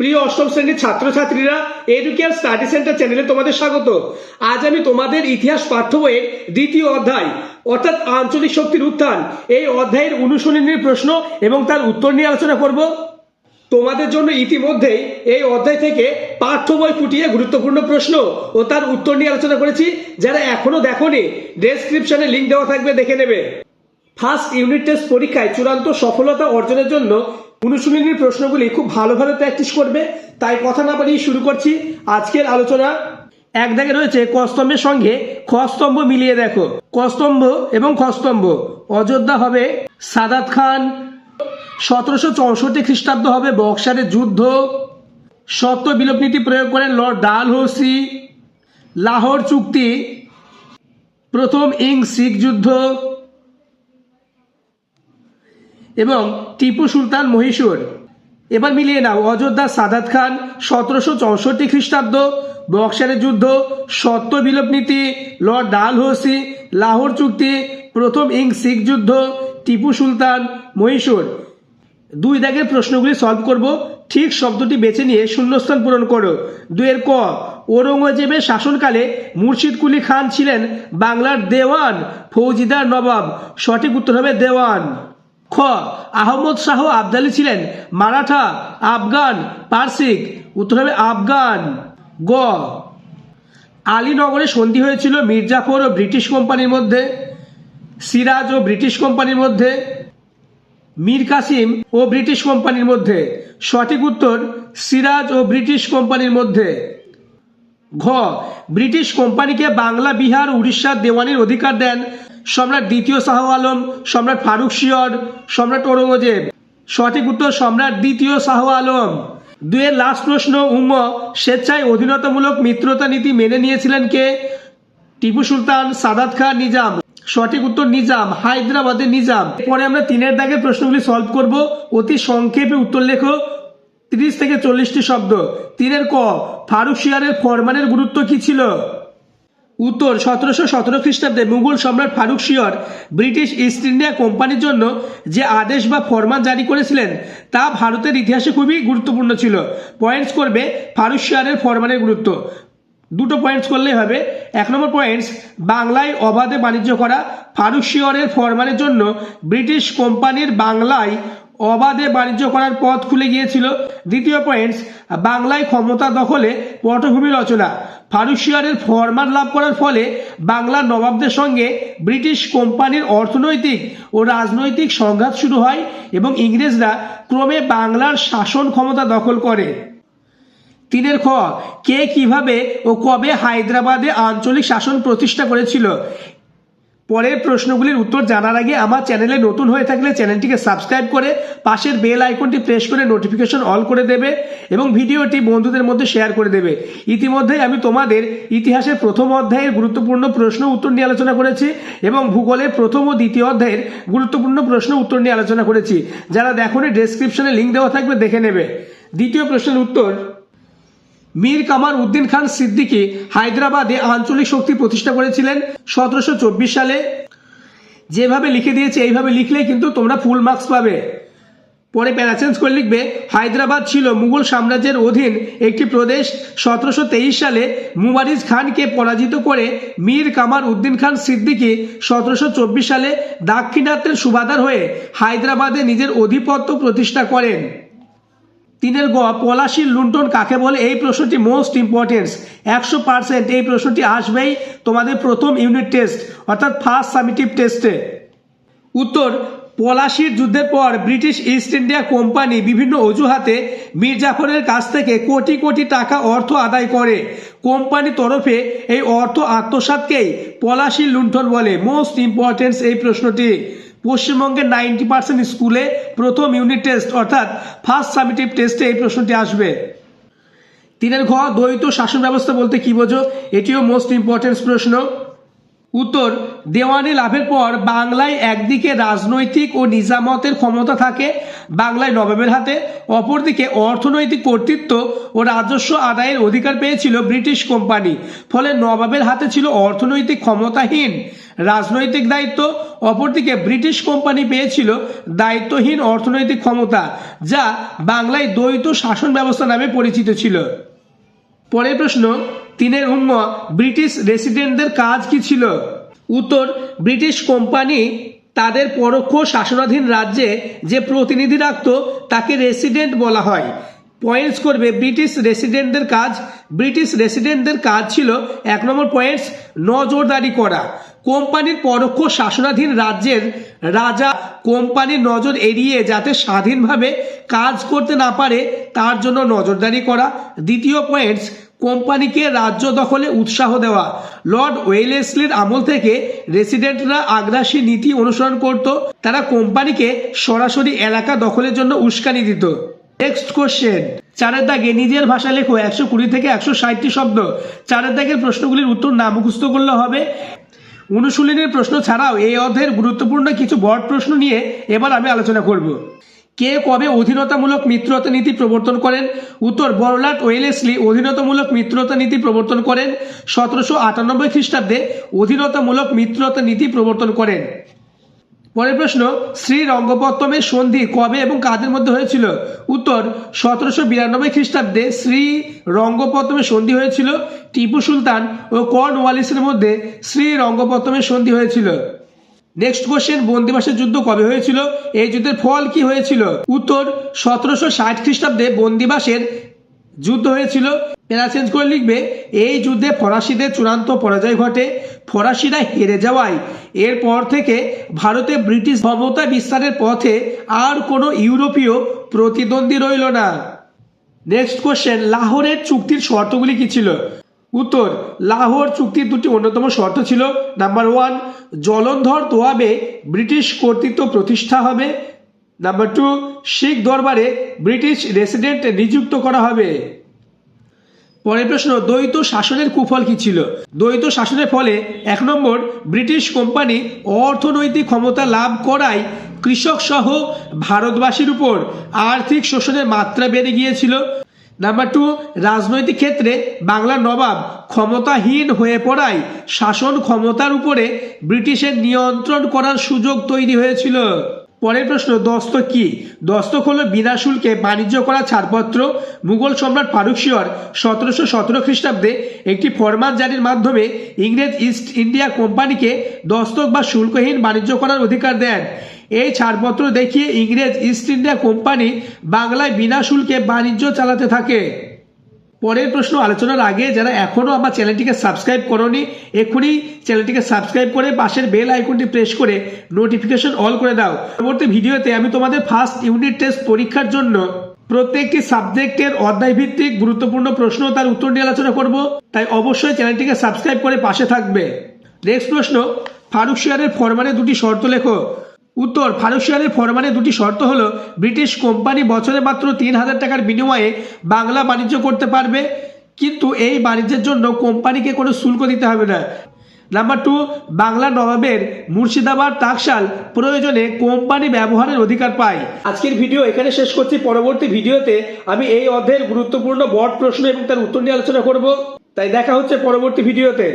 প্রিয় অষ্টম শ্রেণির ছাত্রছাত্রীরা এডুকেয়ার স্টাডি সেন্টার চ্যানেলে তোমাদের স্বাগত। আজ আমি তোমাদের ইতিহাস পাঠ্য বইয়ের দ্বিতীয় অধ্যায়, অর্থাৎ আঞ্চলিক শক্তির উত্থান, এই অধ্যায়ের অনুশীলনীর প্রশ্ন এবং তার উত্তর নিয়ে আলোচনা করব। তোমাদের জন্য ইতিমধ্যেই এই অধ্যায় থেকে পাঠ্য বই ফুটিয়ে গুরুত্বপূর্ণ প্রশ্ন ও তার উত্তর নিয়ে আলোচনা করেছি। যারা এখনও দেখোনি ডেসক্রিপশনে লিঙ্ক দেওয়া থাকবে, দেখে নেবে। ফার্স্ট ইউনিট টেস্ট পরীক্ষায় চূড়ান্ত সফলতা অর্জনের জন্য অনুশীলনীর প্রশ্নগুলি খুব ভালোভাবে প্র্যাকটিস করবে। তাই কথা না বাড়িয়ে শুরু করছি। আজকের আলোচনা এক দাগে রয়েছে কস্তম্ভের সঙ্গে খস্তম্ভ মিলিয়ে দেখো। কস্তম্ভ এবং খস্তম্ভ। অযোধ্যা হবে সাদাত খান। সতেরোশো চৌষট্টি খ্রিস্টাব্দ হবে বক্সারের যুদ্ধ। সত্য বিলোপ নীতি প্রয়োগ করেন লর্ড ডাল ডালহৌসি লাহোর চুক্তি প্রথম ইং শিখ যুদ্ধ। এবং টিপু সুলতান মহীশূর। এবার মিলিয়ে নাও অযোধ্যা সাদাত খান সতেরোশো চৌষট্টি খ্রিস্টাব্দ, বক্সারের যুদ্ধ, সত্য বিলোপ নীতি, লর্ড ডালহৌসি লাহোর চুক্তি, প্রথম ইং শিখ যুদ্ধ, টিপু সুলতান মহীশূর। দুই দাগের প্রশ্নগুলি সলভ করব, ঠিক শব্দটি বেছে নিয়ে শূন্যস্থান পূরণ করো। দুয়ের ক ঔরঙ্গজেবের শাসনকালে মুর্শিদ কুলি খান ছিলেন বাংলার দেওয়ান ফৌজিদার নবাব। সঠিক উত্তর হবে দেওয়ান। খ, আহমদ শাহ আবদালি ছিলেন। মারাঠা, আফগান, পার্সিক। উত্তর হবে আফগান। গ, আলীনগরে সন্ধি হয়েছিল মির্জাফর ও ব্রিটিশ কোম্পানির মধ্যে, সিরাজ ও ব্রিটিশ কোম্পানির মধ্যে, মীর কাসিম ও ব্রিটিশ কোম্পানির মধ্যে। সঠিক উত্তর, সিরাজ ও ব্রিটিশ কোম্পানির মধ্যে। ঘ, ব্রিটিশ কোম্পানিকে বাংলা, বিহার উড়িষ্যার দেওয়ানির অধিকার দেন। সম্রাট দ্বিতীয় শাহ আলম, সম্রাট ফারুক শিয়র, সম্রাট ঔরঙ্গজেব। সঠিক উত্তর, সম্রাট দ্বিতীয় শাহ আলম। দুয়ের লাস্ট প্রশ্ন উম স্বেচ্ছায় অধীনতামূলক মিত্রতা নীতি মেনে নিয়েছিলেন কে? টিপু সুলতান, সাদাত খান নিজাম। সঠিক উত্তর, নিজাম, হায়দ্রাবাদের নিজাম। পরে আমরা তিনের দাগের প্রশ্নগুলি সলভ করব। অতি সংক্ষেপে উত্তর লেখো। তিরিশ থেকে চল্লিশটি শব্দ। তিনের ক, ফারুক শিয়ারের ফরমানের গুরুত্ব কি ছিল? উত্তর সতেরোশো সতেরো খ্রিস্টাব্দে মুঘল সম্রাট Farrukhsiyar British East India কোম্পানির জন্য যে আদেশ বা ফরমান জারি করেছিলেন, তা ভারতের ইতিহাসে খুবই গুরুত্বপূর্ণ ছিল। পয়েন্টস করবে ফারুক শিয়ারের ফরমানের গুরুত্ব। দুটো পয়েন্টস করলেই হবে। এক নম্বর পয়েন্টস বাংলায় অবাধে বাণিজ্য করা ফারুক শিয়রের ফরমানের জন্য ব্রিটিশ কোম্পানির বাংলায় অবাধে বাণিজ্য করার পথ খুলে গিয়েছিল। দ্বিতীয় পয়েন্টস বাংলায় ক্ষমতা দখলে পটভূমি রচনা। ফারুক শিয়ারের ফরমান লাভ করার ফলে বাংলার নবাবদের সঙ্গে ব্রিটিশ কোম্পানির অর্থনৈতিক ও রাজনৈতিক সংঘাত শুরু হয় এবং ইংরেজরা ক্রমে বাংলার শাসন ক্ষমতা দখল করে। তিনের খ, কে কীভাবে ও কবে হায়দ্রাবাদে আঞ্চলিক শাসন প্রতিষ্ঠা করেছিল? পরের প্রশ্নগুলির উত্তর জানার আগে আমার চ্যানেলে নতুন হয়ে থাকলে চ্যানেলটিকে সাবস্ক্রাইব করে পাশের বেল আইকনটি প্রেস করে নোটিফিকেশন অল করে দেবে এবং ভিডিওটি বন্ধুদের মধ্যে শেয়ার করে দেবে। ইতিমধ্যেই আমি তোমাদের ইতিহাসের প্রথম অধ্যায়ের গুরুত্বপূর্ণ প্রশ্ন উত্তর নিয়ে আলোচনা করেছি এবং ভূগোলের প্রথম ও দ্বিতীয় অধ্যায়ের গুরুত্বপূর্ণ প্রশ্ন উত্তর নিয়ে আলোচনা করেছি। যারা দেখো ডেসক্রিপশনে লিঙ্ক দেওয়া থাকবে, দেখে নেবে। দ্বিতীয় প্রশ্নের উত্তর মীর কামার উদ্দিন খান সিদ্দিকী হায়দ্রাবাদে আঞ্চলিক শক্তি প্রতিষ্ঠা করেছিলেন সতেরোশো চব্বিশ সালে। যেভাবে লিখে দিয়েছে, এইভাবে লিখলেই কিন্তু তোমরা ফুল মার্কস পাবে। পরে প্যারাচেঞ্জ করে লিখবে, হায়দ্রাবাদ ছিল মুঘল সাম্রাজ্যের অধীন একটি প্রদেশ। সতেরোশো তেইশ সালে মুবারিজ খানকে পরাজিত করে মীর কামার উদ্দিন খান সিদ্দিকী সতেরোশো চব্বিশ সালে দাক্ষিণাত্যের সুবাদার হয়ে হায়দ্রাবাদে নিজের অধিপত্য প্রতিষ্ঠা করেন। তিনের গ পলাশির লুণ্ঠন কাকে বলে? এই প্রশ্নটি মোস্ট ইম্পর্টেন্স একশো পার্সেন্ট এই প্রশ্নটি আসবেই তোমাদের প্রথম ইউনিট টেস্ট অর্থাৎ ফার্স্ট সামিটিভ টেস্টে উত্তর, পলাশির যুদ্ধের পর ব্রিটিশ ইস্ট ইন্ডিয়া কোম্পানি বিভিন্ন অজুহাতে মীর জাফরের কাছ থেকে কোটি কোটি টাকা অর্থ আদায় করে। কোম্পানি তরফে এই অর্থ আত্মসাতকেই পলাশির লুণ্ঠন বলে। মোস্ট ইম্পর্টেন্স এই প্রশ্নটি। পশ্চিমবঙ্গের নাইনটি পার্সেন্ট স্কুলে প্রথম ইউনিট টেস্ট অর্থাৎ ফার্স্ট সামিটিভ টেস্টে এই প্রশ্নটি আসবে। তিনের ঘ, দ্বৈত শাসন ব্যবস্থা বলতে কি বোঝো? এটিও মোস্ট ইম্পর্টেন্ট প্রশ্ন। উত্তর, দেওয়ানি লাভের পর বাংলায় একদিকে রাজনৈতিক ও নিজামতের ক্ষমতা থাকে বাংলায় নবাবের হাতে, অপরদিকে অর্থনৈতিক কর্তৃত্ব ও রাজস্ব আদায়ের অধিকার পেয়েছিল ব্রিটিশ কোম্পানি, ফলে নবাবের হাতে ছিল অর্থনৈতিক ক্ষমতাহীন রাজনৈতিক দায়িত্ব, অপরদিকে ব্রিটিশ কোম্পানি পেয়েছিল দায়িত্বহীন অর্থনৈতিক ক্ষমতা, যা বাংলায় দ্বৈত শাসন ব্যবস্থা নামে পরিচিত ছিল। পরের প্রশ্ন তিনের উন্ম ব্রিটিশ রেসিডেন্টদের কাজ কি ছিল? উত্তর, ব্রিটিশ কোম্পানি তাদের পরোক্ষ শাসনাধীন রাজ্যে যে প্রতিনিধি রাখত, তাকে রেসিডেন্ট বলা হয়। পয়েন্টস করবে, ব্রিটিশ রেসিডেন্টদের কাজ। ব্রিটিশ রেসিডেন্টদের কাজ ছিল, এক নম্বর পয়েন্টস নজরদারি করা। কোম্পানির পরোক্ষ শাসনাধীন রাজ্যের রাজা কোম্পানির নজর এড়িয়ে যাতে স্বাধীনভাবে কাজ করতে না পারে, তার জন্য নজরদারি করা। দ্বিতীয় পয়েন্টস কোম্পানিকে রাজ্য দখলে উৎসাহ দেওয়া। লর্ড ওয়েলেসলির আমল থেকে রেসিডেন্টরা আগ্রাসী নীতি অনুসরণ করত। তারা কোম্পানিকে সরাসরি এলাকা দখলের জন্য উস্কানি দিত। নেক্সট কোশ্চেন চারের দাগে নিজের ভাষা লেখো একশো কুড়ি থেকে একশো ষাটটি শব্দ। চারের দাগের প্রশ্নগুলির উত্তর না মুখস্থ করলে হবে। অনুশীলনের প্রশ্ন ছাড়াও এই অধ্যায়ের গুরুত্বপূর্ণ কিছু বড় প্রশ্ন নিয়ে এবার আমি আলোচনা করব। কে কবে অধীনতামূলক মিত্রতা নীতি প্রবর্তন করেন? উত্তর, বড়লাট ওয়েলেসলি অধীনতামূলক মিত্রতা নীতি প্রবর্তন করেন। সতেরোশো আটানব্বই খ্রিস্টাব্দে অধীনতামূলক মিত্রতা নীতি প্রবর্তন করেন। পরের প্রশ্ন, শ্রী রঙ্গপত্তমের সন্ধি কবে এবং কাদের মধ্যে হয়েছিল? উত্তর, সতেরোশো বিরানব্বই খ্রিস্টাব্দে শ্রী রঙ্গপত্তমের সন্ধি হয়েছিল। টিপু সুলতান ও কর্নওয়ালিসের মধ্যে শ্রী রঙ্গপত্তমের সন্ধি হয়েছিল। নেক্সট কোশ্চেন বন্দিবাসের যুদ্ধ কবে হয়েছিল? এই যুদ্ধের ফল কি হয়েছিল? উত্তর, সতেরোশো ষাট খ্রিস্টাব্দে বন্দিবাসের যুদ্ধ হয়েছিল। পেনা চেঞ্জ করে লিখবে, এই যুদ্ধে ফরাসিদের চূড়ান্ত পরাজয় ঘটে, ফরাসিরা হেরে যাওয়ায়। এরপর থেকে ভারতে ব্রিটিশ ক্ষমতা বিস্তারের পথে আর কোনো ইউরোপীয় প্রতিদ্বন্দ্বী রইল না। নেক্সট কোশ্চেন লাহোরের চুক্তির শর্তগুলি কি ছিল? উত্তর, লাহোর চুক্তির দুটি অন্যতম শর্ত ছিল নাম্বার ওয়ান জলন্ধর তোয়াবে ব্রিটিশ কর্তৃত্ব প্রতিষ্ঠা হবে নাম্বার টু শিখ দরবারে ব্রিটিশ রেসিডেন্ট নিযুক্ত করা হবে। পরের প্রশ্ন, দ্বৈত শাসনের কুফল কি ছিল? দ্বৈত শাসনের ফলে এক নম্বর, ব্রিটিশ কোম্পানি অর্থনৈতিক ক্ষমতা লাভ করায় কৃষক সহ ভারতবাসীর উপর আর্থিক শোষণের মাত্রা বেড়ে গিয়েছিল। নাম্বার টু রাজনৈতিক ক্ষেত্রে বাংলার নবাব ক্ষমতাহীন হয়ে পড়ায় শাসন ক্ষমতার উপরে ব্রিটিশের নিয়ন্ত্রণ করার সুযোগ তৈরি হয়েছিল। পরের প্রশ্ন, দস্তক কি? দস্তক হলো বিনা শুল্কে বাণিজ্য করা ছাড়পত্র। মুঘল সম্রাট ফারুক শিয়র সতেরোশো সতেরো খ্রিস্টাব্দে একটি ফরমান জারির মাধ্যমে ইংরেজ ইস্ট ইন্ডিয়া কোম্পানিকে দস্তক বা শুল্কহীন বাণিজ্য করার অধিকার দেন। এই ছাড়পত্র দেখিয়ে ইংরেজ ইস্ট ইন্ডিয়া কোম্পানি বাংলায় বিনা শুল্কে বাণিজ্য চালাতে থাকে। পরের প্রশ্ন আলোচনার আগে যারা এখনও আমার চ্যানেলটিকে সাবস্ক্রাইব করনি, এক্ষুনি চ্যানেলটিকে সাবস্ক্রাইব করে পাশের বেল আইকনটি প্রেস করে নোটিফিকেশন অল করে দাও। পরবর্তী ভিডিওতে আমি তোমাদের ফার্স্ট ইউনিট টেস্ট পরীক্ষার জন্য প্রত্যেকটি সাবজেক্টের অধ্যায় ভিত্তিক গুরুত্বপূর্ণ প্রশ্ন তার উত্তর নিয়ে আলোচনা করব, তাই অবশ্যই চ্যানেলটিকে সাবস্ক্রাইব করে পাশে থাকবে। নেক্সট প্রশ্ন, ফারুক শিয়ারের ফরমানে দুটি শর্ত লেখো। উত্তর ফারুক শিয়ারের ফরমানে দুটি শর্ত হলো, ব্রিটিশ কোম্পানি বছরে মাত্র তিন হাজার টাকার বিনিময়ে বাংলা বাণিজ্য করতে পারবে, কিন্তু এই বাণিজ্যের জন্য কোম্পানিকে কোনো শুল্ক দিতে হবে না। নাম্বার টু, বাংলা নবাবের মুর্শিদাবাদ টাকশাল প্রয়োজনে কোম্পানি ব্যবহারের অধিকার পায়। আজকের ভিডিও এখানে শেষ করছি। পরবর্তী ভিডিওতে আমি এই অধ্যায়ের গুরুত্বপূর্ণ বড় প্রশ্ন এবং তার উত্তর নিয়ে আলোচনা করব। তাই দেখা হচ্ছে পরবর্তী ভিডিওতে।